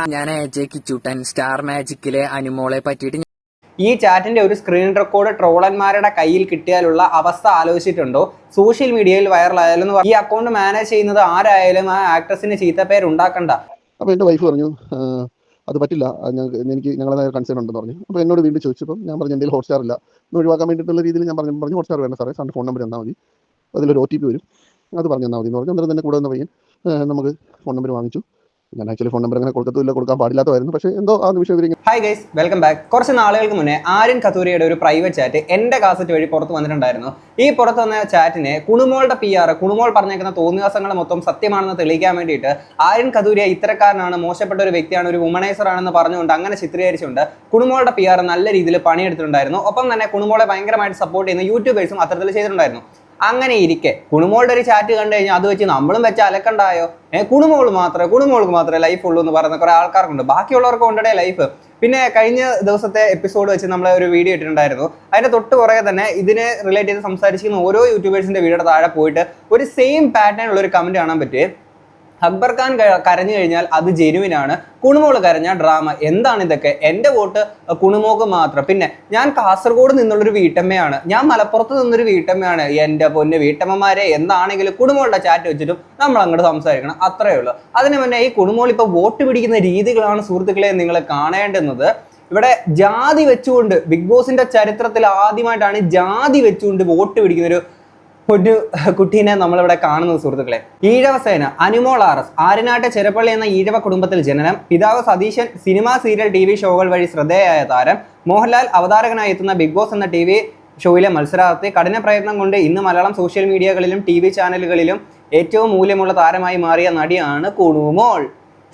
ഞാൻ J ചൂട്ടൻ star മാജിക്കിലെ അനുമോളെ പറ്റിയിട്ട് ഈ ചാറ്റിന്റെ ഒരു സ്ക്രീൻ റെക്കോർഡ് ട്രോളന്മാരുടെ കയ്യിൽ കിട്ടിയാലുള്ള അവസ്ഥ ആലോചിച്ചിട്ടുണ്ടോ? സോഷ്യൽ മീഡിയയിൽ വൈറലായാലും ഈ അക്കൗണ്ട് മാനേജ് ചെയ്യുന്നത് ആരായാലും ആ ആക്ട്രസിന് ചീത്തപ്പേര് ഉണ്ടാക്കണ്ട. അപ്പോൾ എന്റെ വൈഫ് പറഞ്ഞു അത് പറ്റില്ല. എനിക്ക് ഞങ്ങളുടെ കൺസേൺ ഉണ്ടെന്ന് പറഞ്ഞു. അപ്പോൾ എന്നോട് വീണ്ടും ചോദിച്ചപ്പോൾ ഞാൻ പറഞ്ഞു എന്റെ ഹോട്ട്സ്റ്റാർ ഇല്ല. ഒന്ന് ഒഴിവാക്കാൻ വേണ്ടിയിട്ടുള്ള രീതിയിൽ ഞാൻ പറഞ്ഞു പറഞ്ഞു ഹോട്ട്സ്റ്റാർ വേണ്ട സാറേ. സാറിന്റെ ഫോൺ നമ്പർ തന്നാൽ മതി. അതിലൊരു ഒ ടി പി വരും. അത് പറഞ്ഞു തന്നാൽ മതി. എന്ന് പറഞ്ഞു. അന്നേരം തന്നെ കൂടെ വന്ന പയ്യൻ നമുക്ക് ഫോൺ നമ്പർ വാങ്ങിച്ചു. ഞാൻ ആക്ച്വലി ഫോൺ നമ്പർ അങ്ങനെ കൊടുക്കത്തില്ല കൊടുക്കാൻ പാടില്ലാത്തതായിരുന്നു. പക്ഷേ എന്തോ ആ നിമിഷം ഇവരിങ്ങനെ ഹൈ ഗൈസ് വെൽക്കം ബാക്ക് കുറച്ച് നാളുകൾക്ക് മുന്നേ ആര്യൻ കത്തൂരിയുടെ ഒരു പ്രൈവറ്റ് ചാറ്റ് എന്റെ കാസറ്റ് വഴി പുറത്ത് വന്നിട്ടുണ്ടായിരുന്നു. ഈ പുറത്ത് വന്ന ചാറ്റിനെ കുണുമോളുടെ പി ആർ കുണുമോൾ പറഞ്ഞേക്കുന്ന തോന്നിവാസങ്ങൾ മൊത്തം സത്യമാണെന്ന് തെളിയിക്കാൻ വേണ്ടിയിട്ട് ആര്യൻ കതൂരിയ ഇത്തരക്കാരനാണ് മോശപ്പെട്ട ഒരു വ്യക്തിയാണ് ഒരു വുമണൈസർ ആണെന്ന് പറഞ്ഞുകൊണ്ട് അങ്ങനെ ചിത്രീകരിച്ചുകൊണ്ട് കുണുമോളുടെ പി ആർ നല്ല രീതിയിൽ പണിയെടുത്തിട്ടുണ്ടായിരുന്നു. ഒപ്പം തന്നെ കുണുമോളെ ഭയങ്കരമായിട്ട് സപ്പോർട്ട് ചെയ്യുന്ന യൂട്യൂബേഴ്സും അത്തരത്തിൽ ചെയ്തിട്ടുണ്ടായിരുന്നു. അങ്ങനെ ഇരിക്കെ. കുണുമോളുടെ ഒരു ചാറ്റ് കണ്ടു കഴിഞ്ഞാൽ അത് വെച്ച് നമ്മളും വെച്ച് അലക്കണ്ടായോ? ഏഹ് കുണുമോൾ മാത്രമേ കുണുമോൾക്ക് മാത്രമേ ലൈഫ് ഉള്ളൂ എന്ന് പറയുന്ന കുറെ ആൾക്കാർക്കുണ്ട് ബാക്കിയുള്ളവർക്ക് ഉണ്ടേ ലൈഫ് പിന്നെ കഴിഞ്ഞ ദിവസത്തെ എപ്പിസോഡ് വെച്ച് നമ്മൾ ഒരു വീഡിയോ ഇട്ടിട്ടുണ്ടായിരുന്നു. അതിന്റെ തൊട്ട് പുറകെ തന്നെ ഇതിനെ റിലേറ്റ് ചെയ്ത് സംസാരിച്ചിരിക്കുന്ന ഓരോ യൂട്യൂബേഴ്സിന്റെ വീഡിയോയുടെ താഴെ പോയിട്ട് ഒരു സെയിം പാറ്റേൺ ഉള്ള ഒരു കമന്റ് കാണാൻ പറ്റുമേ അക്ബർ ഖാൻ കരഞ്ഞു കഴിഞ്ഞാൽ അത് ജെനുവിൻ ആണ്. കുണുമോൾ കരഞ്ഞ ഡ്രാമ എന്താണ് ഇതൊക്കെ? എന്റെ വോട്ട് കുണുമോക്ക് മാത്രം. പിന്നെ ഞാൻ കാസർഗോഡ് നിന്നുള്ളൊരു വീട്ടമ്മയാണ്. ഞാൻ മലപ്പുറത്ത് നിന്നൊരു വീട്ടമ്മയാണ്. എന്റെ പൊന്ന് വീട്ടമ്മമാരെ എന്താണെങ്കിലും കുണുമോളുടെ ചാറ്റ് വെച്ചിട്ടും നമ്മൾ അങ്ങോട്ട് സംസാരിക്കണം. അത്രയേ ഉള്ളൂ. അതിന് മുന്നേ ഈ കുണുമോൾ ഇപ്പോൾ വോട്ട് പിടിക്കുന്ന രീതികളാണ് സുഹൃത്തുക്കളെ നിങ്ങൾ കാണേണ്ടുന്നത്. ഇവിടെ ജാതി വെച്ചുകൊണ്ട് ബിഗ് ബോസിന്റെ ചരിത്രത്തിൽ ആദ്യമായിട്ടാണ് ജാതി വെച്ചുകൊണ്ട് വോട്ട് പിടിക്കുന്ന ഒരു ഒരു കുട്ടീനെ നമ്മളിവിടെ കാണുന്നത് സുഹൃത്തുക്കളെ. ഈഴവസേന അനുമോൾ ആർ എസ് ആരനാട്ടെ ചെരപ്പള്ളി എന്ന ഈഴവ കുടുംബത്തിൽ ജനനം പിതാവ് Satheesan cinema serial T V ഷോകൾ വഴി ശ്രദ്ധേയായ താരം മോഹൻലാൽ അവതാരകനായി എത്തുന്ന ബിഗ് ബോസ് എന്ന ടി വി ഷോയിലെ മത്സരാർത്ഥി കഠിന പ്രയത്നം കൊണ്ട് ഇന്ന് മലയാളം സോഷ്യൽ മീഡിയകളിലും ടി വി ചാനലുകളിലും ഏറ്റവും മൂല്യമുള്ള താരമായി മാറിയ നടിയാണ് കുണുമോൾ.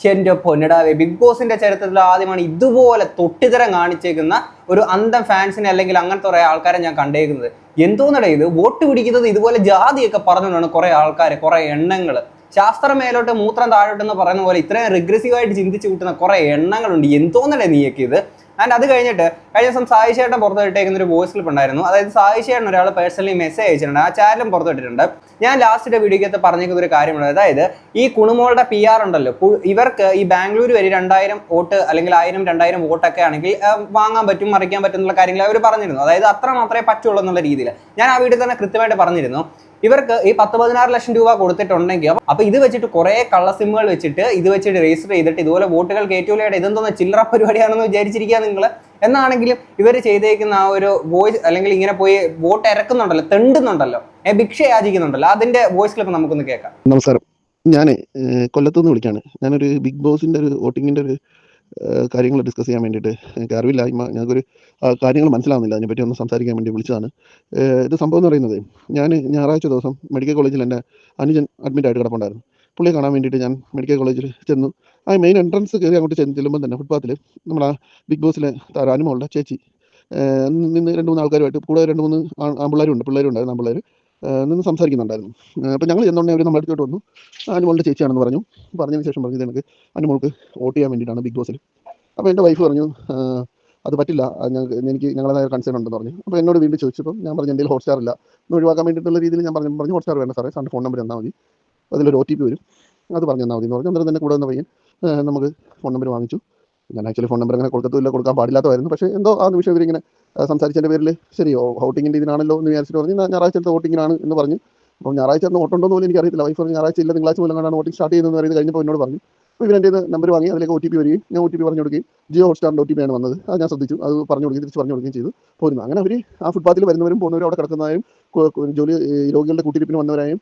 എന്റെ പൊന്നിടാവേ ബിഗ് ബോസിന്റെ ചരിത്രത്തിൽ ആദ്യമാണ് ഇതുപോലെ തൊട്ടിതരം കാണിച്ചേക്കുന്ന ഒരു അന്തം ഫാൻസിനെ അല്ലെങ്കിൽ അങ്ങനത്തെ കുറെ ആൾക്കാരെ ഞാൻ കണ്ടേക്കുന്നത്. എന്തോന്നടേ ഇത്? വോട്ട് പിടിക്കുന്നത് ഇതുപോലെ ജാതിയൊക്കെ പറഞ്ഞുകൊണ്ടാണ് കുറേ ആൾക്കാർ കുറേ എണ്ണങ്ങൾ. ശാസ്ത്രം മേലോട്ട് മൂത്രം താഴോട്ട് എന്ന് പറയുന്ന പോലെ ഇത്രയും റിഗ്രസീവായിട്ട് ചിന്തിച്ച് കൂട്ടുന്ന കുറെ എണ്ണങ്ങളുണ്ട്. എന്തോന്നടേ നീയൊക്കെ ഇത്? ആൻഡ് അത് കഴിഞ്ഞിട്ട് കഴിഞ്ഞ ദിവസം സായി ചേട്ടൻ പുറത്തുവിട്ടേക്കുന്ന ഒരു വോയിസ് ക്ലിപ്പ് ഉണ്ടായിരുന്നു. അതായത് സായി ചേട്ടൻ ഒരാൾ പേഴ്സണലി മെസ്സേജ് അയച്ചിട്ടുണ്ട് ആ ചാനലും പുറത്തുവിട്ടിട്ടുണ്ട് ഞാൻ ലാസ്റ്റിന്റെ വീഡിയോക്കകത്ത് പറഞ്ഞേക്കുന്ന ഒരു കാര്യമുണ്ട് അതായത് ഈ കുണുമോളുടെ പി ആർ ഉണ്ടല്ലോ. ഇവർക്ക് ഈ ബാംഗ്ലൂർ വരെ രണ്ടായിരം വോട്ട് അല്ലെങ്കിൽ ആയിരം രണ്ടായിരം വോട്ടൊക്കെ ആണെങ്കിൽ വാങ്ങാൻ പറ്റും മറിക്കാൻ പറ്റും എന്നുള്ള കാര്യങ്ങൾ അവർ പറഞ്ഞിരുന്നു. അതായത് അത്ര മാത്രമേ പറ്റുള്ളൂ എന്നുള്ള രീതിയിൽ. ഞാൻ ആ വീഡിയോ തന്നെ കൃത്യമായിട്ട് പറഞ്ഞിരുന്നു. ഇവർക്ക് ഈ പത്ത് പതിനാറ് ലക്ഷം രൂപ കൊടുത്തിട്ടുണ്ടെങ്കിൽ അപ്പൊ ഇത് വെച്ചിട്ട് കുറെ കള്ള സിമ്മുകൾ വെച്ചിട്ട് ഇത് വെച്ചിട്ട് രജിസ്റ്റർ ചെയ്തിട്ട് ഇതുപോലെ വോട്ടുകൾ കയറ്റൂലയുടെ ഇതെന്തോന്ന് ചില്ലറ പരിപാടിയാണെന്ന് വിചാരിച്ചിരിക്കുക നിങ്ങൾ എന്നാണെങ്കിലും ഇവർ ചെയ്തേക്കുന്ന ആ ഒരു വോയിസ് അല്ലെങ്കിൽ ഇങ്ങനെ പോയി വോട്ട് ഇറക്കുന്നുണ്ടല്ലോ തെണ്ടുന്നുണ്ടല്ലോ ഭിക്ഷ യാചിക്കുന്നുണ്ടല്ലോ അതിന്റെ വോയിസ് ക്ലിപ്പ് നമുക്കൊന്ന് കേൾക്കാം. നമസ്കാരം. ഞാൻ കൊല്ലത്തുനിന്ന് വിളിക്കാണ്. ഞാനൊരു ബിഗ് ബോസിന്റെ ഒരു വോട്ടിങ്ങിന്റെ ഒരു കാര്യങ്ങൾ ഡിസ്കസ് ചെയ്യാൻ വേണ്ടിയിട്ട് എനിക്ക് അറിവില്ലായ്മ ഞങ്ങൾക്കൊരു കാര്യങ്ങൾ മനസ്സിലാവുന്നില്ല. അതിനെപ്പറ്റി ഒന്ന് സംസാരിക്കാൻ വേണ്ടി വിളിച്ചതാണ്. ഇത് സംഭവം എന്ന് പറയുന്നത് ഞാൻ ഞായറാഴ്ച ദിവസം മെഡിക്കൽ കോളേജിൽ എന്റെ അനുജൻ അഡ്മിറ്റ് ആയിട്ട് കിടപ്പുണ്ടായിരുന്നു. പുള്ളിയെ കാണാൻ വേണ്ടിയിട്ട് ഞാൻ മെഡിക്കൽ കോളേജിൽ ചെന്നു. ആ മെയിൻ എൻട്രൻസ് കയറി അങ്ങോട്ട് ചെന്ന് ചെല്ലുമ്പോൾ തന്നെ ഫുട്പാത്തിൽ നമ്മുടെ ബിഗ് ബോസിലെ അനുമോളുടെ ചേച്ചി നിന്ന് രണ്ട് മൂന്ന് ആൾക്കാരുമായിട്ട് കൂടെ രണ്ട് മൂന്ന് ആ- ആൺപിള്ളേരുണ്ട് പിള്ളേരുണ്ടായിരുന്നു ആൺപിള്ളേർ ഏഹ് നിന്ന് സംസാരിക്കുന്നുണ്ടായിരുന്നു. അപ്പോൾ ഞങ്ങൾ ചെന്നുടനെ അവർ നമ്മുടെ അടുത്തോട്ട് വന്നു. അനുമോളുടെ ചേച്ചിയാണെന്ന് പറഞ്ഞു. പറഞ്ഞതിന് ശേഷം പറഞ്ഞു ഇത് എനിക്ക് അനുമോൾക്ക് വോട്ട് ചെയ്യാൻ വേണ്ടിയിട്ടാണ് ബിഗ് ബോസിൽ. അപ്പോൾ എന്റെ വൈഫ് പറഞ്ഞു അത് പറ്റില്ല. എനിക്ക് ഞങ്ങളതായ കൺസേൺ ഉണ്ടെന്ന് പറഞ്ഞു. അപ്പോൾ എന്നോട് വീണ്ടും ചോദിച്ചപ്പോൾ ഞാൻ പറഞ്ഞു എന്റെ ഹോട്ട്സ്റ്റാർ ഇല്ല. ഒന്ന് ഒഴിവാക്കാൻ വേണ്ടിയിട്ടുള്ള രീതിയിൽ ഞാൻ പറഞ്ഞു പറഞ്ഞു ഹോട്ട്സ്റ്റാർ വേണ്ട സാറേ. സാറിന്റെ ഫോൺ നമ്പർ തന്നാൽ മതി. അതിലൊരു ഒ ടി പി വരും. അത് പറഞ്ഞു തന്നാൽ മതി എന്ന് പറഞ്ഞു. അന്നേരം തന്നെ കൂടെ വന്ന പയ്യൻ നമുക്ക് ഫോൺ നമ്പർ വാങ്ങിച്ചു. ഞാൻ ആക്ച്വലി ഫോൺ നമ്പർ അങ്ങനെ കൊടുക്കത്തില്ല കൊടുക്കാൻ പാടില്ലാത്തതായിരുന്നു. പക്ഷേ എന്തോ ആ നിമിഷം ഇവരിങ്ങനെ സംസാരിച്ചതിന്റെ പേരിൽ ശരിയോ വോട്ടിങ്ങിന്റെ ഇതിനാണല്ലോ എന്ന് വിചാരിച്ചിട്ട് പറഞ്ഞു ഞായറാഴ്ച ഞായറാഴ്ചത്തെ വോട്ടിങ്ങിനാണ് എന്ന് പറഞ്ഞു. അപ്പോൾ ഞായറാഴ്ച അന്ന് വോട്ടുണ്ടോ എന്ന് പോലും എനിക്കറിയത്തില്ല. വൈഫ് പറഞ്ഞു ഞായറാഴ്ച ഇല്ല തിങ്കളാഴ്ച മൂലം കണ്ടാണ് വോട്ടിംഗ് സ്റ്റാർട്ട് ചെയ്യുന്നത് പറയുന്നത് കഴിഞ്ഞപ്പോൾ എന്നോട് പറഞ്ഞു. അപ്പോൾ ഇവരെന്റെ നമ്പർ വാങ്ങി അതിലേക്ക് ഒ ടി പി വരികയും ഞാൻ ഒ ടി പി പറഞ്ഞു കൊടുക്കുകയും ജിയോ ഹോട്ട്സ്റ്റാറിന്റെ ഒ ടി പി ആണ് വന്നത്. അത് ഞാൻ ശ്രദ്ധിച്ചു. അത് പറഞ്ഞു കൊടുക്കുകയും തിരിച്ച് പറഞ്ഞു കൊടുക്കുകയും ചെയ്തു. പോരുന്നു. അങ്ങനെ അവർ ആ ഫുട്പാത്തിൽ വരുന്നവരും പോകുന്നവരും അവിടെ കിടക്കുന്നതായും കു- കു- ജോലി രോഗികളുടെ കൂട്ടിരിപ്പിന് വന്നവരായും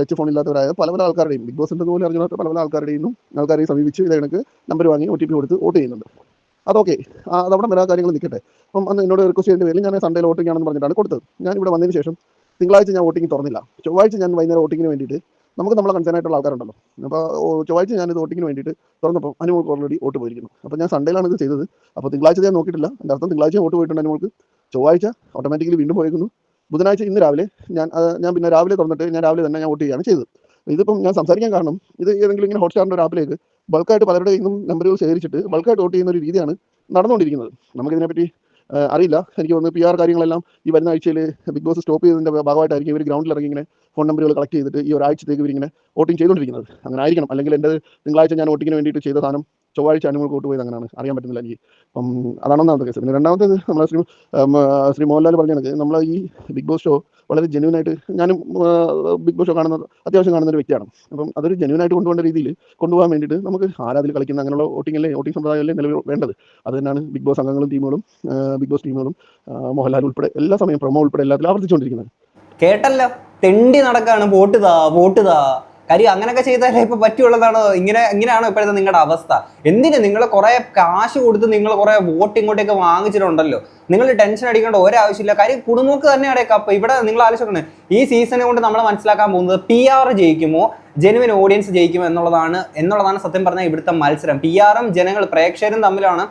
ടച്ച് ഫോൺ ഇല്ലാത്തവരായ പല പല ആൾക്കാരുടെയും ബിഗ് ബോസിന്റെ പോലെ അറിഞ്ഞാൽ പല പല ആൾക്കാരുടെയും ആൾക്കാരെ സമീപിച്ച് ഇതേ കണക്ക് നമ്പർ വാങ്ങി ഒ ടി പി കൊടുത്ത് വോട്ട് ചെയ്യുന്നുണ്ട്. അതൊക്കെ അതവിടെ വരാ കാര്യങ്ങൾ നിൽക്കട്ടെ. അപ്പം അന്ന് എന്നോട് റിക്വസ്റ്റ് ചെയ്തതിന്റെ പേരിൽ ഞാൻ സൺഡേ വോട്ടിംഗ് ആണെന്ന് പറഞ്ഞിട്ടാണ് കൊടുത്തത്. ഞാൻ ഇവിടെ വന്നതിന് ശേഷം തിങ്കളാഴ്ച ഞാൻ വോട്ടിംഗ് തുറന്നില്ല. ചൊവ്വാഴ്ച ഞാൻ വൈകുന്നേരം വോട്ടിങ്ങിന് വേണ്ടിയിട്ട് നമുക്ക് നമ്മളെ കൺസേൺ ആയിട്ടുള്ള ആൾക്കാരുണ്ടല്ലോ. അപ്പോൾ ചൊവ്വാഴ്ച ഞാനിത് വോട്ടിങ്ങിന് വേണ്ടിയിട്ട് തുറന്നപ്പോൾ അനുമോൾക്ക് ഓൾറെഡി വോട്ട് പോയിരിക്കുന്നു. അപ്പോൾ ഞാൻ സൺഡേയിലാണ് ഇത് ചെയ്തത്. അപ്പോൾ തിങ്കളാഴ്ച ഞാൻ നോക്കിയിട്ടില്ല. എന്റെ അർത്ഥം തിങ്കളാഴ്ച വോട്ട് പോയിട്ടുണ്ട് അനുമോൾക്ക്. ചൊവ്വാഴ്ച ഓട്ടോമാറ്റിക്കലി വീണ്ടും പോയിരിക്കുന്നു ബുധനാഴ്ച ഇന്ന് രാവിലെ ഞാൻ ഞാൻ പിന്നെ രാവിലെ തുറന്നിട്ട് ഞാൻ രാവിലെ തന്നെ ഞാൻ വോട്ട് ചെയ്യുകയാണ് ചെയ്തത്. ഇതിപ്പം ഞാൻ സംസാരിക്കാൻ കാരണം ഇത് ഏതെങ്കിലും ഇങ്ങനെ ഹോട്ട്സ്റ്റാറിന്റെ ഒരു ആപ്പിലേക്ക് ബൾക്കായിട്ട് പലരുടെ നിന്നും നമ്പറുകൾ ശേഖരിച്ചിട്ട് ബൾക്കായിട്ട് വോട്ട് ചെയ്യുന്ന ഒരു രീതിയാണ് നടന്നുകൊണ്ടിരിക്കുന്നത്. നമുക്കിതിനെപ്പറ്റി അറിയില്ല. എനിക്ക് വന്ന് പി ആർ കാര്യങ്ങളെല്ലാം ഈ വരുന്ന ആഴ്ചയിൽ ബിഗ് ബോസ് സ്റ്റോപ്പ് ചെയ്തതിന്റെ ഭാഗമായിട്ടായിരിക്കും ഇവർ ഗ്രൗണ്ടിൽ ഇറങ്ങി ഇങ്ങനെ ഫോൺ നമ്പറുകൾ കളക്ട് ചെയ്തിട്ട് ഈ ഒരാഴ്ചത്തേക്ക് ഇവരിങ്ങനെ വോട്ടിംഗ് ചെയ്തുകൊണ്ടിരിക്കുന്നത്. അങ്ങനെ ആയിരിക്കണം. അല്ലെങ്കിൽ എന്റെ തിങ്കളാഴ്ച ഞാൻ വോട്ടിങ്ങിന് വേണ്ടിയിട്ട് ചെയ്ത സാധനം ചൊവ്വാഴ്ച അനിമൽ കോട്ട് പോയത് അങ്ങനെയാണ്. അറിയാൻ പറ്റുന്നില്ല എനിക്ക്. അപ്പം അതാണ് ഒന്നാമത്തെ കേസ് പിന്നെ രണ്ടാമത്തേത് നമ്മളെ ശ്രീ ശ്രീ മോഹൻലാൽ പറഞ്ഞ കണക്ക്. നമ്മളെ ഈ ബിഗ് ബോസ് ഷോ വളരെ ജെന്യൂൻ ആയിട്ട് ഞാനും ബിഗ് ബോസ് ഷോ കാണുന്ന അത്യാവശ്യം കാണുന്ന ഒരു വ്യക്തിയാണ്. അപ്പം അതൊരു ജെന്യൂൻ ആയിട്ട് കൊണ്ടുപോകേണ്ട രീതിയിൽ കൊണ്ടുപോകാൻ വേണ്ടിയിട്ട് നമുക്ക് ആരാതിൽ കളിക്കുന്ന അങ്ങനെയുള്ള വോട്ടിംഗ് അല്ലേ വോട്ടിംഗ് സമ്പ്രദായമല്ലേ നിലവിൽ വേണ്ടത്. അത് തന്നെയാണ് ബിഗ് ബോസ് അംഗങ്ങളും ടീമുകളും ബിഗ് ബോസ് ടീമുകളും മോഹൻലാൽ ഉൾപ്പെടെ എല്ലാ സമയം പ്രൊമോ ഉൾപ്പെടെ എല്ലാത്തിലും ആവർത്തിച്ചുകൊണ്ടിരിക്കുന്നത് കേട്ടല്ലോ. തെണ്ടി നടക്കാണ്. വോട്ട് താ വോട്ട് താ. കാര്യം അങ്ങനെയൊക്കെ ചെയ്താലേ ഇപ്പൊ പറ്റുള്ളതാണോ? ഇങ്ങനെ ഇങ്ങനെയാണോ ഇപ്പോഴത്തെ നിങ്ങളുടെ അവസ്ഥ? എന്തിനു നിങ്ങൾ കുറെ കാശ് കൊടുത്ത് നിങ്ങൾ കുറെ വോട്ട് ഇങ്ങോട്ടേക്ക് വാങ്ങിച്ചിട്ടുണ്ടല്ലോ. നിങ്ങൾ ടെൻഷൻ അടിക്കേണ്ട ഒരാവശ്യമില്ല. കാര്യം കുടുംബക്ക് തന്നെയാണ് കപ്പ് ഇവിടെ നിങ്ങൾ ആലോചിക്കണേ ഈ സീസണെ കൊണ്ട് നമ്മൾ മനസ്സിലാക്കാൻ പോകുന്നത് പി ആർ ജയിക്കുമോ? ജെനുവിൻ ഓഡിയൻസ് ജയിക്കുമോ എന്നുള്ളതാണ് എന്നുള്ളതാണ് സത്യം പറഞ്ഞാൽ ഇവിടുത്തെ മത്സരം. പി ആറും ജനങ്ങൾ പ്രേക്ഷകരും തമ്മിലാണ്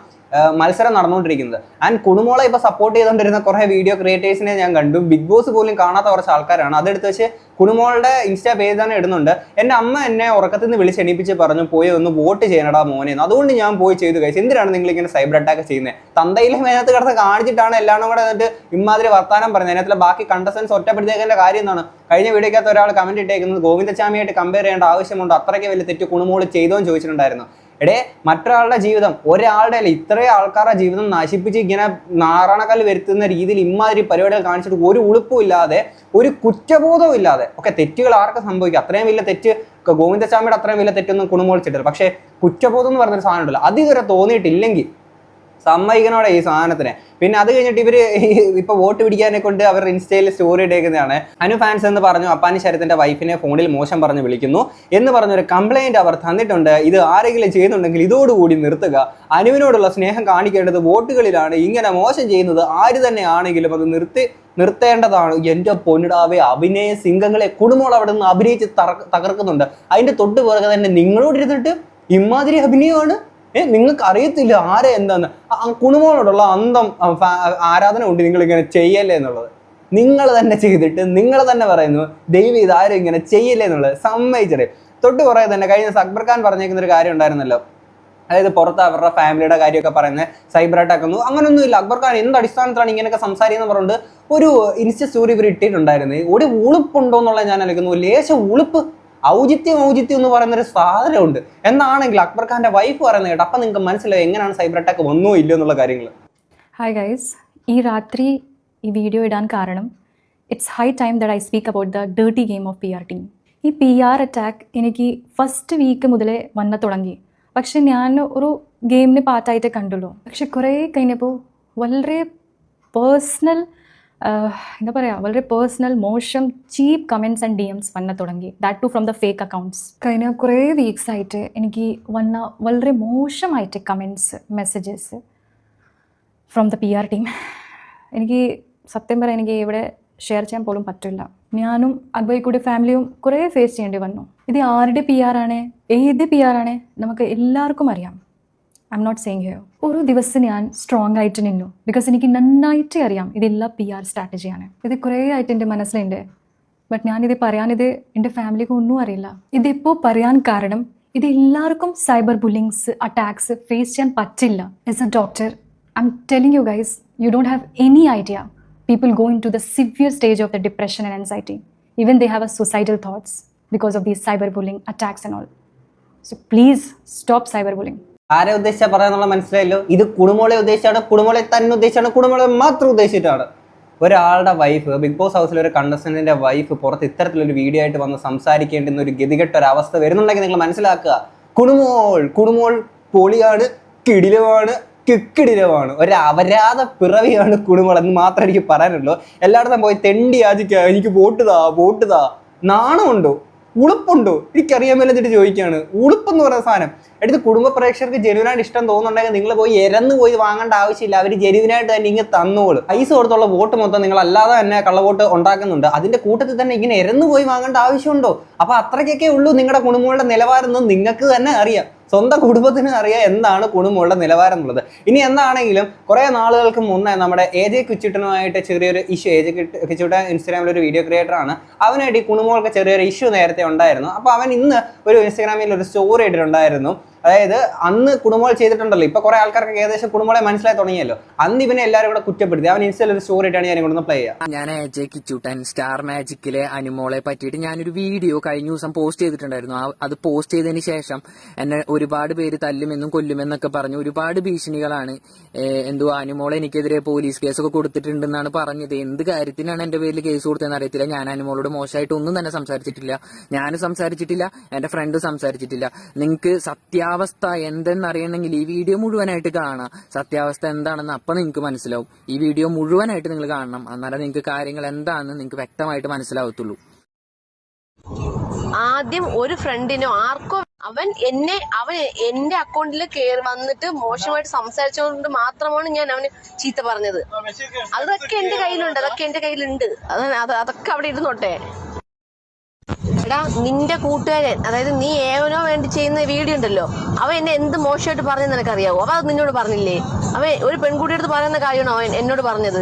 മത്സരം നടന്നുകൊണ്ടിരിക്കുന്നത്. ആൻഡ് കുണുമോളെ ഇപ്പോൾ സപ്പോർട്ട് ചെയ്തുകൊണ്ടിരുന്ന കുറേ വീഡിയോ ക്രിയേറ്റേഴ്സിനെ ഞാൻ കണ്ടു. ബിഗ് ബോസ് പോലും കാണാത്ത കുറച്ച് ആൾക്കാരാണ്. അതെടുത്ത് വെച്ച് കുണുമോളുടെ ഇൻസ്റ്റാ പേജ് തന്നെ ഇടുന്നുണ്ട്. എന്റെ അമ്മ എന്നെ ഉറക്കത്തിൽ നിന്ന് വിളിച്ച് എണീപ്പിച്ച് പറഞ്ഞു പോയി ഒന്ന് വോട്ട് ചെയ്യണടാ മോനെ. എന്ന്. അതുകൊണ്ട് ഞാൻ പോയി ചെയ്തു കഴിച്ചു എന്തിനാണ് നിങ്ങൾ ഇങ്ങനെ സൈബർ അറ്റാക്ക് ചെയ്യുന്നത് തന്തയിലെ മേനത്ത് കിടന്ന് കാണിച്ചിട്ടാണ് എല്ലാവരും കൂടെ എന്നിട്ട് ഇമാതിരി വർത്താനം പറയുന്നത് അതിനകത്തുള്ള ബാക്കി കണ്ടസ്റ്റൻസ് ഒറ്റപ്പെടുത്തേക്കേണ്ട കാര്യം എന്താണ്? കഴിഞ്ഞ വീഡിയോക്കകത്ത് ഒരാൾ കമന്റ് ഇട്ടേക്കുന്നത് ഗോവിന്ദച്ചാമിയായിട്ട് കമ്പയർ ചെയ്യേണ്ട ആവശ്യമുണ്ട്. അത്രയ്ക്ക് വലിയ തെറ്റ് കുണുമോൾ ചെയ്തോന്ന് ചോദിച്ചിട്ടുണ്ടായിരുന്നു. എടേ മറ്റൊരാളുടെ ജീവിതം ഒരാളുടെ അല്ല ഇത്രയും ആൾക്കാരുടെ ജീവിതം നശിപ്പിച്ച് ഇങ്ങനെ നാറാണക്കല്ല് വരുത്തുന്ന രീതിയിൽ ഇമാതിരി പരിപാടികൾ കാണിച്ചിട്ട് ഒരു ഉളുപ്പും ഇല്ലാതെ ഒരു കുറ്റബോധവും ഇല്ലാതെ ഒക്കെ തെറ്റുകൾ ആർക്ക് സംഭവിക്കും അത്രയും വലിയ തെറ്റ് ഗോവിന്ദസ്വാമിയുടെ അത്രയും വലിയ തെറ്റൊന്നും കുണുമോളിച്ചിട്ടില്ല പക്ഷേ കുറ്റബോധം എന്ന് പറഞ്ഞൊരു സാധനം ഉണ്ടല്ലോ അത് ഇതുവരെ തോന്നിയിട്ടില്ലെങ്കിൽ സമ്മതിക്കണോടെ ഈ സാധനത്തിന്. പിന്നെ അത് കഴിഞ്ഞിട്ട് ഇവർ ഇപ്പൊ വോട്ട് പിടിക്കാനെ കൊണ്ട് അവർ ഇൻസ്റ്റയിൽ സ്റ്റോറി ഇട്ടേക്കുന്നതാണ്. അനു ഫാൻസ് എന്ന് പറഞ്ഞു അപ്പാനി ശരത്തിന്റെ വൈഫിനെ ഫോണിൽ മോശം പറഞ്ഞ് വിളിക്കുന്നു എന്ന് പറഞ്ഞൊരു കംപ്ലൈന്റ് അവർ തന്നിട്ടുണ്ട്. ഇത് ആരെങ്കിലും ചെയ്യുന്നുണ്ടെങ്കിൽ ഇതോടുകൂടി നിർത്തുക. അനുവിനോടുള്ള സ്നേഹം കാണിക്കേണ്ടത് വോട്ടുകളിലാണ്. ഇങ്ങനെ മോശം ചെയ്യുന്നത് ആര് തന്നെ ആണെങ്കിലും അത് നിർത്തി നിർത്തേണ്ടതാണ്. എന്റെ പൊന്നിടാവെ അഭിനയ സിംഗങ്ങളെ കുടുംബങ്ങൾ അവിടെ നിന്ന് അഭിനയിച്ച് തകർക്കുന്നുണ്ട്. അതിന്റെ തൊട്ട് പുറകെ തന്നെ നിങ്ങളോട് ഇരുന്നിട്ട് ഇമാതിരി അഭിനയമാണ്. ഏ നിങ്ങൾക്ക് അറിയത്തില്ല ആരെ എന്താന്ന്. ആ കുണുമോളോടുള്ള അന്തം ആരാധന കൊണ്ട് നിങ്ങൾ ഇങ്ങനെ ചെയ്യല്ലേ എന്നുള്ളത്. നിങ്ങൾ തന്നെ ചെയ്തിട്ട് നിങ്ങൾ തന്നെ പറയുന്നു ദൈവം ഇത് ആരും ഇങ്ങനെ ചെയ്യല്ലേ എന്നുള്ളത്. സമ്മതിച്ചത്. തൊട്ട് കുറേ തന്നെ കഴിഞ്ഞ സക്ബർ ഖാൻ പറഞ്ഞേക്കുന്ന ഒരു കാര്യം ഉണ്ടായിരുന്നല്ലോ. അതായത് പുറത്ത് അവരുടെ ഫാമിലിയുടെ കാര്യമൊക്കെ പറയുന്നത് സൈബർ അറ്റാക്ക് ഒന്നും അങ്ങനൊന്നും ഇല്ല അക്ബർ ഖാൻ എന്ത് അടിസ്ഥാനത്തിലാണ് ഇങ്ങനെയൊക്കെ സംസാരിക്കുന്നത് പറഞ്ഞുകൊണ്ട് ഒരു ഇൻസ്റ്റ സ്റ്റോറി ഇവർ ഇട്ടിട്ടുണ്ടായിരുന്നു. ഒരു ഉളുപ്പുണ്ടോ എന്നുള്ളത് ഞാൻ അലക്കുന്നു ലേശം ഉളുപ്പ് ഔചിത്യം ഔചിത്യം എന്ന് പറയുന്ന ഒരു സാധനമുണ്ട്. എന്നാണെങ്കിൽ അക്ബർ ഖാന്റെ വൈഫ് പറയുന്നത് കേട്ടോ അപ്പൊ നിങ്ങൾക്ക് മനസ്സിലായി എങ്ങനെയാണ് സൈബർ അറ്റാക്ക് വന്നോ ഇല്ലയോ എന്നുള്ള കാര്യങ്ങൾ ഹായ് ഗൈസ് ഈ രാത്രി ഈ വീഡിയോ ഇടാൻ കാരണം it's high time that I speak about the dirty game of P R team ഈ പി ആർ അറ്റാക്ക് എനിക്ക് ഫസ്റ്റ് വീക്ക് മുതലേ വന്ന തുടങ്ങി. പക്ഷെ ഞാൻ ഒരു ഗെയിമിന് പാർട്ടായിട്ട് കണ്ടുള്ളൂ. പക്ഷെ കുറേ കഴിഞ്ഞപ്പോൾ വളരെ പേഴ്സണൽ എന്താ പറയുക വളരെ പേഴ്സണൽ മോശം ചീപ്പ് കമൻസ് ആൻഡ് ഡി എംസ് വന്ന തുടങ്ങി. That too from the fake accounts കഴിഞ്ഞ കുറേ വീക്സ് ആയിട്ട് എനിക്ക് വന്ന വളരെ മോശമായിട്ട് comments messages from the P R team എനിക്ക് സത്യം പറയാൻ എനിക്ക് ഇവിടെ ഷെയർ ചെയ്യാൻ പോലും പറ്റില്ല. ഞാനും അക്ബൈക്കൂടി ഫാമിലിയും കുറേ ഫേസ് ചെയ്യേണ്ടി വന്നു. ഇത് ആരുടെ പി ആർ ആണ്? ഏത് പി ആർ ആണ്? നമുക്ക് എല്ലാവർക്കും അറിയാം. I'm not saying here ഒരു ദിവസം ഞാൻ സ്ട്രോങ് ആയിട്ട് നിന്നു. ബിക്കോസ് എനിക്ക് നന്നായിട്ട് അറിയാം ഇതെല്ലാം പി ആർ സ്ട്രാറ്റജിയാണ് ഇത് കുറേ ആയിട്ട് എന്റെ മനസ്സിലുണ്ട്. ബട്ട് ഞാനിത് പറയാനിത് എന്റെ ഫാമിലിക്ക് ഒന്നും അറിയില്ല. ഇതിപ്പോൾ പറയാൻ കാരണം ഇത് എല്ലാവർക്കും സൈബർ ബുള്ളിങ്സ് അറ്റാക്സ് ഫേസ് ചെയ്യാൻ പറ്റില്ല. As a doctor I'm telling you guys you don't have any idea people going to the severe stage of the depression and anxiety even they have a suicidal thoughts because of these cyber these attacks and all so please stop cyber cyberbullying ആരെ ഉദ്ദേശിച്ചാ പറയാന്നുള്ള മനസ്സിലായല്ലോ? ഇത് കുടുംബോളെ ഉദ്ദേശിച്ചാണ് കുടുംബോളെ തന്നെ ഉദ്ദേശിച്ചാണ് കുടുംബോളെ മാത്രം ഉദ്ദേശിച്ചിട്ടാണ്. ഒരാളുടെ wife big boss ഹൗസിൽ ഒരു കണ്ടസ്റ്റന്റിന്റെ വൈഫ് പുറത്ത് ഇത്തരത്തിലൊരു വീഡിയോ ആയിട്ട് വന്ന് സംസാരിക്കേണ്ടുന്ന ഒരു ഗതികെട്ട ഒരു അവസ്ഥ വരുന്നുണ്ടെങ്കിൽ നിങ്ങൾ മനസ്സിലാക്കുക. കുടുംബോൾ കുടുംബോൾ പൊളിയാണ് കിടിലമാണ് കിക്കിടിലമാണ്. ഒരു അപരാധ പിറവിയാണ് കുടുംബം എന്ന് മാത്രമേ എനിക്ക് പറയാനുള്ളൂ. എല്ലായിടത്തും പോയി തെണ്ടി യാചിക്കുക എനിക്ക് വോട്ട് താ വോട്ട് താ. നാണമുണ്ടോ? ഉളുപ്പുണ്ടോ? എനിക്കറിയാൻ മേലെന്നിട്ട് ചോദിക്കുകയാണ് ഉളുപ്പെന്ന് പറയുന്ന സാധനം. എടുത്ത് കുടുംബ പ്രേക്ഷകർക്ക് ജെനുവിനായിട്ട് ഇഷ്ടം തോന്നുന്നുണ്ടെങ്കിൽ നിങ്ങൾ പോയി എരന്ന് പോയി വാങ്ങേണ്ട ആവശ്യമില്ല. അവർ ജെനുവിനായിട്ട് തന്നെ ഇങ്ങനെ തന്നോളൂ. പൈസ കൊടുത്തുള്ള വോട്ട് മൊത്തം നിങ്ങൾ അല്ലാതെ തന്നെ കള്ളവോട്ട് ഉണ്ടാക്കുന്നുണ്ട്. അതിന്റെ കൂട്ടത്തിൽ തന്നെ ഇങ്ങനെ എരന്ന് പോയി വാങ്ങേണ്ട ആവശ്യമുണ്ടോ? അപ്പൊ അത്രയ്ക്കൊക്കെ ഉള്ളൂ നിങ്ങളുടെ കുടുംബങ്ങളുടെ നിലവാരം നിങ്ങൾക്ക് തന്നെ അറിയാം. സ്വന്തം കുടുംബത്തിന് അറിയാം എന്താണ് കുടുംബമുള്ള നിലവാരം എന്നുള്ളത്. ഇനി എന്താണെങ്കിലും കുറെ നാളുകൾക്ക് മുന്നേ നമ്മുടെ എ ജെ കുച്ചിട്ടനുമായിട്ട് ചെറിയൊരു ഇഷ്യൂ എ ജെ കുച്ചിട്ട ഇൻസ്റ്റാഗ്രാമിൽ ഒരു വീഡിയോ ക്രിയേറ്റർ ആണ്. അവനായിട്ട് ഈ കുണുമോൾക്ക് ചെറിയൊരു ഇഷ്യൂ നേരത്തെ ഉണ്ടായിരുന്നു. അപ്പോൾ അവൻ ഇന്ന് ഒരു ഇൻസ്റ്റാഗ്രാമിൽ ഒരു സ്റ്റോറി ഇട്ടിട്ടുണ്ടായിരുന്നു. അതായത് അന്ന് കുടുംബങ്ങൾ ചെയ്തിട്ടുണ്ടല്ലോ. ഇപ്പൊ കുറെ ആൾക്കാർക്ക് ഏകദേശം കുടുംബങ്ങളെ മനസ്സിലായി തുടങ്ങിയല്ലോ. അന്ന് ഇവനെ എല്ലാവരും കൂടെ കുറ്റപ്പെടുത്തി. അവൻ ഇൻസ്റ്റയിൽ ഒരു സ്റ്റോറി ഇട്ടാണ് ഞാൻ ഇങ്ങോട്ട് പ്ലേ ചെയ്യാം ഞാൻ കിച്ചുട്ടൻ സ്റ്റാർ മാജിക്കിലെ അനുമോളെ പറ്റിയിട്ട് ഞാനൊരു വീഡിയോ കഴിഞ്ഞ ദിവസം പോസ്റ്റ് ചെയ്തിട്ടുണ്ടായിരുന്നു. അത് പോസ്റ്റ് ചെയ്തതിന് ശേഷം എന്നെ ഒരുപാട് പേര് തല്ലുമെന്നും കൊല്ലുമെന്നൊക്കെ പറഞ്ഞു ഒരുപാട് ഭീഷണികളാണ് എന്തോ അനുമോളെ എനിക്കെതിരെ പോലീസ് കേസൊക്കെ കൊടുത്തിട്ടുണ്ടെന്നാണ് പറഞ്ഞത്. എന്ത് കാര്യത്തിനാണ് എന്റെ പേരിൽ കേസ് കൊടുത്തതെന്ന് അറിയത്തില്ല. ഞാൻ അനുമോളോട് മോശമായിട്ട് ഒന്നും തന്നെ സംസാരിച്ചിട്ടില്ല. ഞാൻ സംസാരിച്ചിട്ടില്ല. എന്റെ ഫ്രണ്ട് സംസാരിച്ചിട്ടില്ല. നിങ്ങൾക്ക് സത്യാവസ്ഥ എന്തെന്നറിയണമെങ്കിൽ ഈ വീഡിയോ മുഴുവനായിട്ട് കാണാം. സത്യാവസ്ഥ എന്താണെന്ന് അപ്പം നിങ്ങൾക്ക് മനസ്സിലാവും. ഈ വീഡിയോ മുഴുവനായിട്ട് നിങ്ങൾ കാണണം. എന്നാലേ നിങ്ങൾക്ക് കാര്യങ്ങൾ എന്താണെന്ന് നിങ്ങൾക്ക് വ്യക്തമായിട്ട് മനസ്സിലാവത്തുള്ളൂ. ആദ്യം ഒരു ഫ്രണ്ടിനോ ആർക്കോ അവൻ എന്നെ അവൻ എന്റെ അക്കൗണ്ടിൽ കയറി വന്നിട്ട് മോശമായിട്ട് സംസാരിച്ചുകൊണ്ട് മാത്രമാണ് ഞാൻ അവന് ചീത്ത പറഞ്ഞത്. അതൊക്കെ എന്റെ കയ്യിലുണ്ട്. അതൊക്കെ എന്റെ കയ്യിലുണ്ട്. അത് അത്. അതൊക്കെ അവിടെ ഇരുന്നോട്ടെ. എടാ നിന്റെ കൂട്ടുകാരൻ അതായത് നീ ഏവനോ വേണ്ടി ചെയ്യുന്ന വീഡിയോ ഉണ്ടല്ലോ അവൻ എന്നെ എന്ത് മോശമായിട്ട് പറഞ്ഞെന്ന് നിനക്കറിയാവോ? അവൻ അത് നിന്നോട് പറഞ്ഞില്ലേ? അവൻ ഒരു പെൺകുട്ടിയെടുത്ത് പറയുന്ന കാര്യമാണോ അവൻ എന്നോട് പറഞ്ഞത്?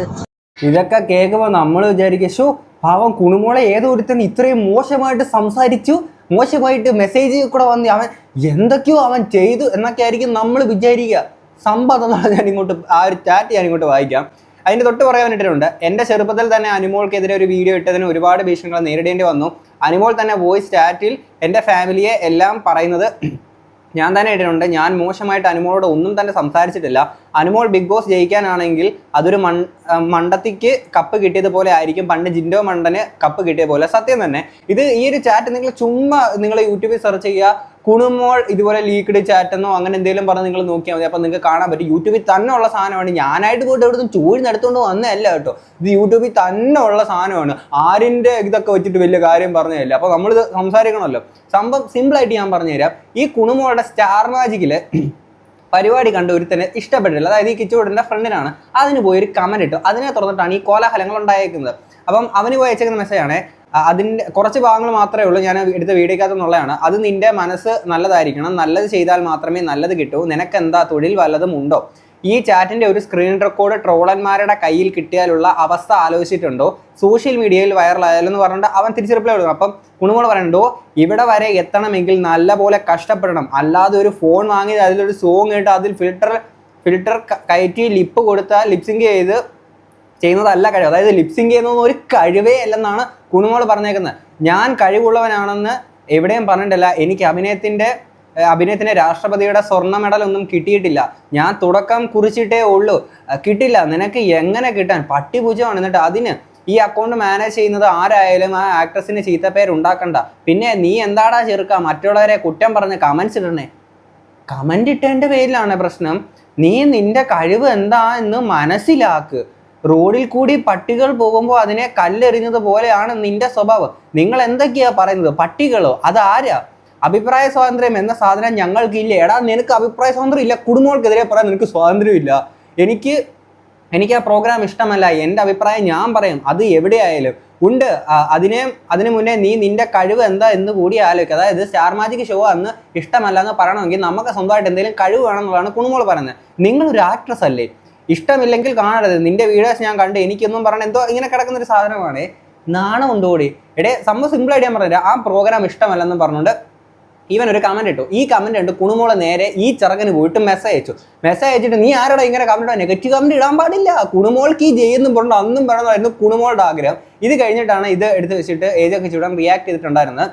ഇതൊക്കെ കേൾക്കുമ്പോൾ നമ്മൾ വിചാരിക്കും ഷോ പാവം കുണുമോളെ ഏതോ ഒരുത്തൻ ഇത്രയും മോശമായിട്ട് സംസാരിച്ചു മോശമായിട്ട് മെസ്സേജ് കൂടെ വന്ന് അവൻ എന്തൊക്കെയോ അവൻ ചെയ്തു എന്നൊക്കെ ആയിരിക്കും നമ്മൾ വിചാരിക്കുക. സംഭവം ഞാൻ ഇങ്ങോട്ട് ആ ഒരു ചാറ്റ് ഞാൻ ഇങ്ങോട്ട് വായിക്കാം. അതിന് തൊട്ട് പറയാൻ വേണ്ടിയിട്ടുണ്ട് എന്റെ ചെറുപ്പത്തിൽ തന്നെ അനുമോൾക്കെതിരെ ഒരു വീഡിയോ ഇട്ടതിന് ഒരുപാട് ഭീഷണികൾ നേരിടേണ്ടി വന്നു. അനുമോൾ തന്നെ വോയിസ് ചാറ്റിൽ എന്റെ ഫാമിലിയെ എല്ലാം പറയുന്നത് ഞാൻ തന്നെ ഇട്ടിട്ടുണ്ട്. ഞാൻ മോശമായിട്ട് അനുമോളോട് ഒന്നും തന്നെ സംസാരിച്ചിട്ടില്ല. അനുമോൾ ബിഗ് ബോസ് ജയിക്കാനാണെങ്കിൽ അതൊരു മൺ മണ്ടത്തിക്ക് കപ്പ് കിട്ടിയതുപോലെ ആയിരിക്കും. പണ്ട് ജിൻഡോ മണ്ടന് കപ്പ് കിട്ടിയ പോലെ സത്യം തന്നെ. ഇത് ഈ ഒരു ചാറ്റ് നിങ്ങൾ ചുമ്മാ നിങ്ങൾ യൂട്യൂബിൽ സെർച്ച് ചെയ്യുക. കുണുമോൾ ഇതുപോലെ ലീക്ക്ഡ് ചാറ്റെന്നോ അങ്ങനെ എന്തെങ്കിലും പറഞ്ഞ് നിങ്ങൾ നോക്കിയാൽ മതി. അപ്പം നിങ്ങൾക്ക് കാണാൻ പറ്റും. യൂട്യൂബിൽ തന്നെ ഉള്ള സാധനമാണ്. ഞാനായിട്ട് പോയിട്ട് എവിടെ നിന്ന് ചൂഴിനെടുത്തുകൊണ്ട് വന്നതല്ല കേട്ടോ. ഇത് യൂട്യൂബിൽ തന്നെ ഉള്ള സാധനമാണ്. ആരിന്റെ ഇതൊക്കെ വെച്ചിട്ട് വലിയ കാര്യം പറഞ്ഞതല്ല അപ്പോൾ നമ്മളിത് സംസാരിക്കണമല്ലോ. സംഭവം സിമ്പിളായിട്ട് ഞാൻ പറഞ്ഞുതരാം ഈ കുണുമോളുടെ സ്റ്റാർ മാജിക്കിൽ പരിപാടി കണ്ട് ഒരുത്തന് ഇഷ്ടപ്പെട്ടില്ല അതായത് ഈ കിച്ചുവോടിന്റെ ഫ്രണ്ടിനാണ്. അതിന് പോയി ഒരു കമന്റ് ഇട്ടു. അതിനെ തുറന്നിട്ടാണ് ഈ കോലാഹലങ്ങൾ ഉണ്ടായേക്കുന്നത്. അപ്പം അവന് പോയി അയച്ചേക്കുന്ന മെസ്സേജാണ് അതിന്റെ കുറച്ച് ഭാഗങ്ങൾ മാത്രമേ ഉള്ളൂ ഞാൻ എടുത്ത വീഡിയോക്കകത്ത് നിന്നുള്ളതാണ്. അത് നിന്റെ മനസ്സ് നല്ലതായിരിക്കണം. നല്ലത് ചെയ്താൽ മാത്രമേ നല്ലത് കിട്ടൂ. നിനക്ക് എന്താ തൊഴിൽ വല്ലതും ഉണ്ടോ? ഈ ചാറ്റിന്റെ ഒരു സ്ക്രീൻ റെക്കോർഡ് ട്രോളന്മാരുടെ കയ്യിൽ കിട്ടിയാലുള്ള അവസ്ഥ ആലോചിച്ചിട്ടുണ്ടോ? സോഷ്യൽ മീഡിയയിൽ വൈറലായാലെന്ന് പറഞ്ഞിട്ട് അവൻ തിരിച്ച് റിപ്ലൈ കൊടുക്കും അപ്പം കുണുമോൾ പറയണ്ടോ ഇവിടെ വരെ എത്തണമെങ്കിൽ നല്ലപോലെ കഷ്ടപ്പെടണം. അല്ലാതെ ഒരു ഫോൺ വാങ്ങി അതിലൊരു സോങ് ഇട്ട് അതിൽ ഫിൽട്ടർ ഫിൽട്ടർ കയറ്റി ലിപ്പ് കൊടുത്താൽ ലിപ്സിങ് ചെയ്ത് ചെയ്യുന്നതല്ല കഴിവ്. അതായത് ലിപ്സിങ് ചെയ്യുന്നതൊന്നും ഒരു കഴിവേ അല്ലെന്നാണ് കുണുമോൾ പറഞ്ഞേക്കുന്നത്. ഞാൻ കഴിവുള്ളവനാണെന്ന് എവിടെയും പറഞ്ഞിട്ടില്ല. എനിക്ക് അഭിനയത്തിന്റെ അഭിനയത്തിന്റെ രാഷ്ട്രപതിയുടെ സ്വർണ മെഡൽ ഒന്നും കിട്ടിയിട്ടില്ല. ഞാൻ തുടക്കം കുറിച്ചിട്ടേ ഉള്ളൂ. കിട്ടില്ല. നിനക്ക് എങ്ങനെ കിട്ടാൻ? പട്ടിപൂജമാണ് എന്നിട്ട് അതിന് ഈ അക്കൗണ്ട് മാനേജ് ചെയ്യുന്നത് ആരായാലും ആ ആക്ട്രസിന് പേര് ഉണ്ടാക്കണ്ട. പിന്നെ നീ എന്താടാ ചെറുക്ക? മറ്റുള്ളവരെ കുറ്റം പറഞ്ഞ് കമൻസ് ഇടണേ? കമന്റ് ഇട്ടേന്റെ പേരിലാണ് പ്രശ്നം. നീ നിന്റെ കഴിവ് എന്താ എന്ന് മനസ്സിലാക്ക്. റോഡിൽ കൂടി പട്ടികൾ പോകുമ്പോൾ അതിനെ കല്ലെറിഞ്ഞത് പോലെയാണ് നിന്റെ സ്വഭാവം. നിങ്ങൾ എന്തൊക്കെയാ പറയുന്നത്? പട്ടികളോ? അതാരാ അഭിപ്രായ സ്വാതന്ത്ര്യം എന്ന സാധനം ഞങ്ങൾക്കില്ല. എടാ നിനക്ക് അഭിപ്രായ സ്വാതന്ത്ര്യം ഇല്ല. കുടുംബങ്ങൾക്കെതിരെ പറയാൻ നിനക്ക് സ്വാതന്ത്ര്യമില്ല എനിക്ക് എനിക്ക് ആ പ്രോഗ്രാം ഇഷ്ടമല്ല. എന്റെ അഭിപ്രായം ഞാൻ പറയും. അത് എവിടെയായാലും. ഉണ്ട്. അതിനെ അതിനു മുന്നേ നീ നിന്റെ കഴിവ് എന്താ എന്ന് കൂടി ആലോചിക്കുക അതായത് സ്റ്റാർ മാജിക് ഷോ അന്ന് ഇഷ്ടമല്ല എന്ന് പറയണമെങ്കിൽ നമുക്ക് സ്വന്തമായിട്ട് എന്തെങ്കിലും കഴിവ് വേണമെന്നുള്ളതാണ് കുണുമോൾ പറയുന്നത്. നിങ്ങളൊരു ആക്ട്രസ് അല്ലേ? ഇഷ്ടമില്ലെങ്കിൽ കാണരുത്. നിന്റെ വീഡിയോസ് ഞാൻ കണ്ട് എനിക്കൊന്നും പറഞ്ഞ എന്തോ ഇങ്ങനെ കിടക്കുന്ന ഒരു സാധനമാണ്. നാണം ഉണ്ടോടി? എടേ സംഭവം സിമ്പിൾ ആയിട്ട് ഞാൻ പറഞ്ഞില്ല ആ പ്രോഗ്രാം ഇഷ്ടമല്ലെന്ന് പറഞ്ഞുകൊണ്ട് ഇവൻ ഒരു കമന്റ് ഇട്ടു. ഈ കമന്റ് ഉണ്ട് കുണുമോളെ നേരെ ഈ ചെറുകന് പോയിട്ട് മെസ്സേജ് അയച്ചു. മെസ്സേജ് അയച്ചിട്ട് നീ ആരോടാ ഇങ്ങനെ കമന്റ് നെഗറ്റീവ് കമന്റ് ഇടാൻ പാടില്ല. കുണുമോൾക്ക് ഈ ജയെന്നും പറഞ്ഞു അന്നും പറഞ്ഞതായിരുന്നു കുണുമോളുടെ ആഗ്രഹം. ഇത് കഴിഞ്ഞിട്ടാണ് ഇത് എടുത്ത് വെച്ചിട്ട് ഏജൊക്കെ ചൂടാൻ റിയാക്ട് ചെയ്തിട്ടുണ്ടായിരുന്നത്.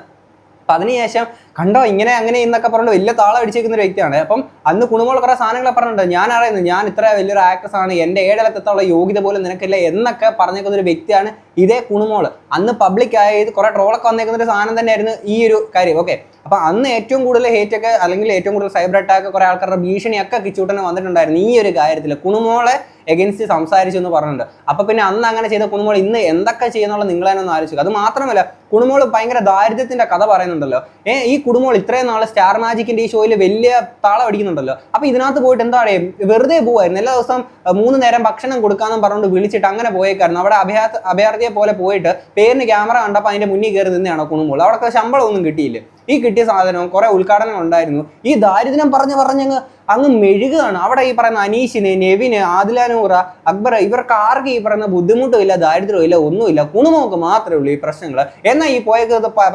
അപ്പം അതിനുശേഷം കണ്ടോ? ഇങ്ങനെ അങ്ങനെ എന്നൊക്കെ പറഞ്ഞു വലിയ താളം അടിച്ചേക്കുന്ന ഒരു വ്യക്തിയാണ്. അപ്പം അന്ന് കുണുമോൾ കുറേ സാധനങ്ങൾ പറഞ്ഞിട്ടുണ്ട്. ഞാൻ അറിയുന്നു ഞാൻ ഇത്ര വലിയൊരു ആക്ട്രസ് ആണ് എന്റെ ഏഴലത്തെത്തുള്ള യോഗ്യത പോലും നിനക്കില്ല എന്നൊക്കെ പറഞ്ഞേക്കുന്ന ഒരു വ്യക്തിയാണ് ഇതേ കുണുമോൾ അന്ന് പബ്ലിക് ആയത് കുറെ ട്രോളൊക്കെ വന്നേക്കുന്ന ഒരു സാധനം തന്നെയായിരുന്നു ഈ ഒരു കാര്യം. ഓക്കെ അപ്പൊ അന്ന് ഏറ്റവും കൂടുതൽ ഹേറ്റ് ഒക്കെ അല്ലെങ്കിൽ ഏറ്റവും കൂടുതൽ സൈബർ അറ്റാക്ക് കുറെ ആൾക്കാരുടെ ഭീഷണിയൊക്കെ കിച്ചൂട്ടനെ വന്നിട്ടുണ്ടായിരുന്നു ഈ ഒരു കാര്യത്തിൽ കുണുമോളെ എഗൻസ്റ്റ് സംസാരിച്ചു എന്ന് പറഞ്ഞിട്ടുണ്ട്. അപ്പൊ പിന്നെ അന്ന് അങ്ങനെ ചെയ്ത കുണുമോൾ ഇന്ന് എന്തൊക്കെ ചെയ്യുന്നുള്ള നിങ്ങൾ ആലോചിക്കുക അത് മാത്രമല്ല കുണുമോൾ ഭയങ്കര ദാരിദ്ര്യത്തിന്റെ കഥ പറയുന്നുണ്ടല്ലോ. ഏ ഈ കുടുംബം ഇത്രയും നാളെ സ്റ്റാർ മാജിക്കിന്റെ ഈ ഷോയിൽ വലിയ താളം അടിക്കുന്നുണ്ടല്ലോ. അപ്പൊ ഇതിനകത്ത് പോയിട്ട് എന്താ പറയുക വെറുതെ പോവായിരുന്നു. എല്ലാ ദിവസം മൂന്ന് നേരം ഭക്ഷണം കൊടുക്കാന്നും പറഞ്ഞുകൊണ്ട് വിളിച്ചിട്ട് അങ്ങനെ പോയേക്കായിരുന്നു. അവിടെ അഭയാ അഭയാർത്ഥിയെ പോലെ പോയിട്ട് പേരിന് ക്യാമറ കണ്ടപ്പോൾ അതിന്റെ മുന്നിൽ കയറി നിന്നെയാണോ കുണുമോൾ? അവിടെ ശമ്പളം ഒന്നും കിട്ടിയില്ല? ഈ കിട്ടിയ സാധനവും കുറെ ഉദ്ഘാടനം ഉണ്ടായിരുന്നു. ഈ ദാരിദ്ര്യം പറഞ്ഞ് പറഞ്ഞങ്ങ് അങ്ങ് മെഴുകുകയാണ്. അവിടെ ഈ പറയുന്ന അനീഷിന് നെവിന് ആദിലാനൂറ അക്ബർ ഇവർക്ക് ആർക്കും ഈ പറയുന്ന ബുദ്ധിമുട്ടും ഇല്ല ദാരിദ്ര്യവും ഇല്ല ഒന്നുമില്ല. കുണുമോക്ക് മാത്രമേ ഉള്ളൂ ഈ പ്രശ്നങ്ങൾ എന്നാൽ ഈ പോയ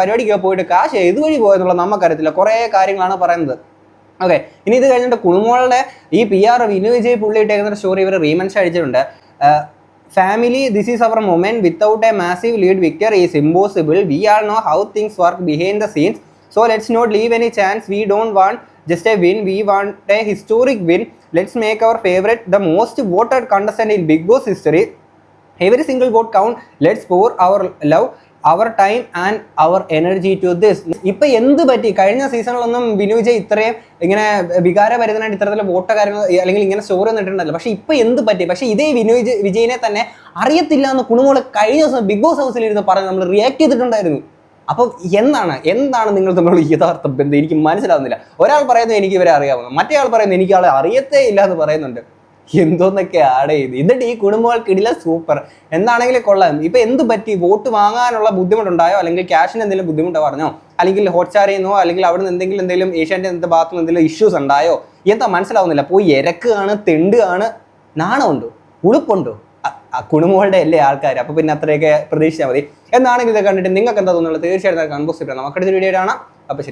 പരിപാടിക്ക് പോയിട്ട് കാശ് ഇതുവഴി പോയെന്നുള്ള നമുക്കറിയത്തില്ല കുറേ കാര്യങ്ങളാണ് പറയുന്നത്. ഓക്കെ. ഇനി ഇത് കഴിഞ്ഞിട്ട് കുണുമോളുടെ ഈ പി ആർ വിനു വിജയ് പുള്ളി ഇട്ടേക്കുന്ന സ്റ്റോറി ഇവർ റീമൻസ് അടിച്ചിട്ടുണ്ട് family this is our moment without a massive lead victory is impossible we are know how things work behind the scenes so let's not leave any chance we don't want just a win we want a historic win let's make our favourite the most voted contestant in Bigg Boss history every single vote count let's pour our love our time and our energy to this ഇപ്പൊ എന്ത് പറ്റി? കഴിഞ്ഞ സീസണിലൊന്നും ബിനു ഇത്രയും ഇങ്ങനെ വികാരഭരിതനായിട്ട് ഇത്തരത്തിലുള്ള vote കാര്യങ്ങൾ അല്ലെങ്കിൽ ഇങ്ങനെ സ്റ്റോറി നിട്ടിട്ടുണ്ടല്ലോ പക്ഷെ ഇപ്പൊ എന്ത് പറ്റി? പക്ഷെ ഇതേ വിനു വിജയിനെ തന്നെ അറിയത്തില്ല എന്ന് കുണുമോൾ കഴിഞ്ഞ ദിവസം ബിഗ് ബോസ് ഹൗസിലിരുന്ന് പറഞ്ഞ് നമ്മൾ റിയാക്ട് ചെയ്തിട്ടുണ്ടായിരുന്നു. അപ്പം എന്താണ് എന്താണ് നിങ്ങൾ തമ്മിലുള്ള യഥാർത്ഥ ബന്ധം? എനിക്ക് മനസ്സിലാവുന്നില്ല. ഒരാൾ പറയുന്നത് എനിക്ക് ഇവരെ അറിയാവുന്നു. മറ്റേ ആൾ പറയുന്നത് എനിക്ക് ആളെ അറിയത്തേ ഇല്ല എന്ന് പറയുന്നുണ്ട്. എന്തോന്നൊക്കെ ആടെ ചെയ്ത് എന്നിട്ട് ഈ കുടുംബങ്ങൾക്കിടില സൂപ്പർ. എന്താണെങ്കിലും കൊള്ളാം. ഇപ്പൊ എന്ത് പറ്റി? വോട്ട് വാങ്ങാനുള്ള ബുദ്ധിമുട്ടുണ്ടായോ? അല്ലെങ്കിൽ ക്യാഷിന് എന്തെങ്കിലും ബുദ്ധിമുട്ടോ പറഞ്ഞോ? അല്ലെങ്കിൽ ഹോട്ട്സ്റ്റാറിൽ നിന്നോ? അല്ലെങ്കിൽ അവിടെ നിന്ന് എന്തെങ്കിലും എന്തെങ്കിലും ഏഷ്യാന്റെ എന്ത് ഭാഗത്തുനിന്ന് എന്തെങ്കിലും ഇഷ്യൂസ് ഉണ്ടായോ? എന്താ മനസ്സിലാവുന്നില്ല. പോയി ഇരക്കുകയാണ് തെണ്ടുകയാണ്. നാണമുണ്ടോ? ഉളുപ്പുണ്ടോ? കുണുമോളുടെ അല്ലേ ആൾക്കാർ അപ്പോൾ പിന്നെ അത്രയൊക്കെ പ്രതീക്ഷിച്ചാൽ മതി. എന്നാണെങ്കിൽ ഇത് കണ്ടിട്ട് നിങ്ങൾക്ക് എന്താ തോന്നുന്നത്? തീർച്ചയായിട്ടും കൺപോസ്റ്റ് നമുക്കടുത്ത വീഡിയോ കാണാം. അപ്പൊ ശരി.